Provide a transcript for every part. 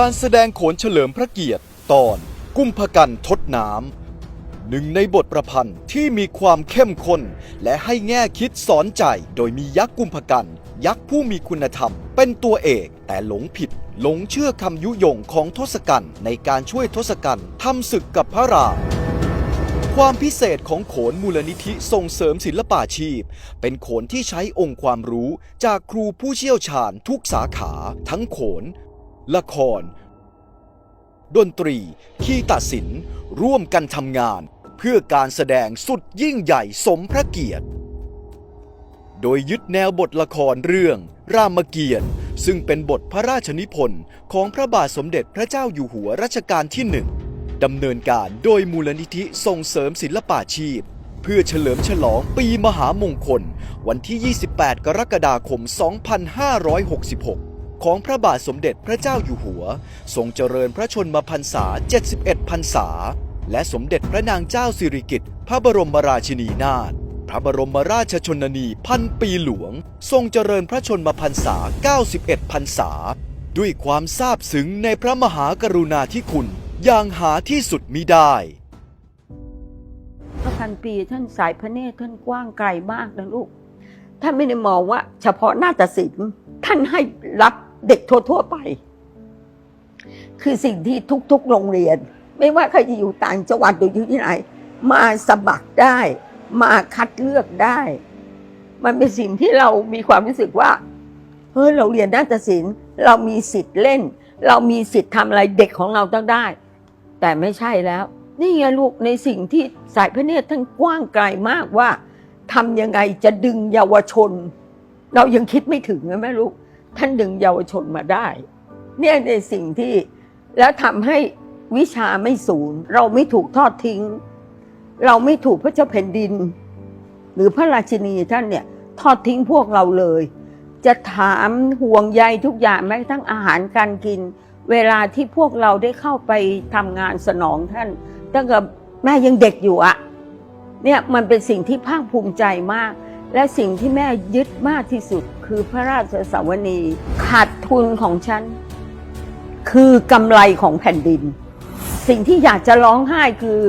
การแสดงโขนเฉลิมพระเกียรติตอนกุ้มภกันทดน้ำหนึ่งในบทประพันธ์ที่มีความเข้มข้นและให้แง่คิดสอนใจโดยมียักษ์กุมภกัน ยักษ์ผู้มีคุณธรรม เป็นตัวเอกแต่หลงผิด หลงเชื่อคำยุยงของทศกัณฐ์ในการช่วยทศกัณฐ์ทำศึกกับพระรามความพิเศษของโขนมูลนิธิส่งเสริมศิลปาชีพ เป็นโขนที่ใช้องค์ความรู้จากครูผู้เชี่ยวชาญทุกสาขา ทั้งโขน ละคร ดนตรีคีตศิลป์ร่วมกันทำงาน เพื่อการแสดงสุดยิ่งใหญ่สมพระเกียรติ โดยยึดแนวบทละครเรื่อง รามเกียรติ์ซึ่งเป็นบทพระราชนิพนธ์ของพระบาทสมเด็จพระเจ้าอยู่หัวรัชกาลที่หนึ่งดำเนินการโดยมูลนิธิส่งเสริมศิลปาชีพ เพื่อเฉลิมฉลองปีมหามงคล วันที่ 28 กรกฎาคม 2566 ของพระบาทสมเด็จพระเจ้าอยู่หัว ทรงเจริญพระชนมพรรษา 71 พรรษา และสมเด็จพระนางเจ้าสิริกิติ์พระบรมราชินีนาถพระบรมราชชนนีพันปีหลวง ทรงเจริญพระชนมพรรษา 91 พรรษา ด้วยความซาบซึ้งในพระมหากรุณาธิคุณอย่างหาที่สุดมิได้พระพันปีท่านสายพระเนตรท่านกว้างไกลมากนะลูก ท่านไม่ได้มองว่า เฉพาะหน้าฏศิลป์ท่านให้รับ เด็กทั่วๆไป คือสิ่งที่ทุกๆ โรงเรียน ไม่ว่าใครจะอยู่ต่างจังหวัดหรืออยู่ที่ไหน มาสมัครได้ มาคัดเลือกได้ มันเป็นสิ่งที่เรามีความรู้สึกว่าเฮ้ยเราเรียนนาฏศิลป์เรามีสิทธิ์เล่น เรามีสิทธิ์ทำอะไรเด็กของเราต้องได้ แต่ไม่ใช่แล้ว นี่ไงลูกในสิ่งที่สายพระเนตรท่านกว้างไกลมากว่าทำยังไงจะดึงเยาวชน เรายังคิดไม่ถึงนะแม่ลูก ท่านดึงเยาวชนมาได้ เนี่ยในสิ่งที่แล้วทำให้วิชาไม่สูญเราไม่ถูกทอดทิ้ง เราไม่ถูกพระเจ้าแผ่นดิน หรือพระราชินีท่านเนี่ยทอดทิ้งพวกเราเลย จะถามห่วงใยทุกอย่างแม้กระทั่งอาหารการกิน เวลาที่พวกเราได้เข้าไปทำงานสนองท่านตั้งแต่แม่ยังเด็กอยู่อะเนี่ยมันเป็นสิ่งที่ภาคภูมิใจมาก และสิ่งที่แม่ยึดมากที่สุดคือพระราชสวนีขาดทุนของฉัน คือกำไรของแผ่นดิน สิ่งที่อยากจะร้องไห้คือ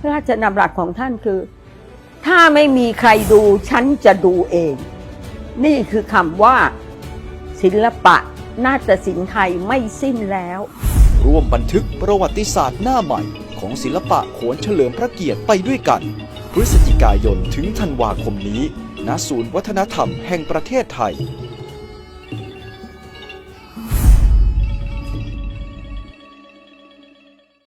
พระราชนำรัสของท่านคือ ถ้าไม่มีใครดูฉันจะดูเอง นี่คือคำว่า ศิลปะนาฏศิลป์ไทยไม่สิ้นแล้ว ร่วมบันทึกประวัติศาสตร์หน้าใหม่ของศิลปะโขนเฉลิมพระเกียรติไปด้วยกัน พฤศจิกายนถึงธันวาคมนี้ ณ ศูนย์วัฒนธรรมแห่งประเทศไทย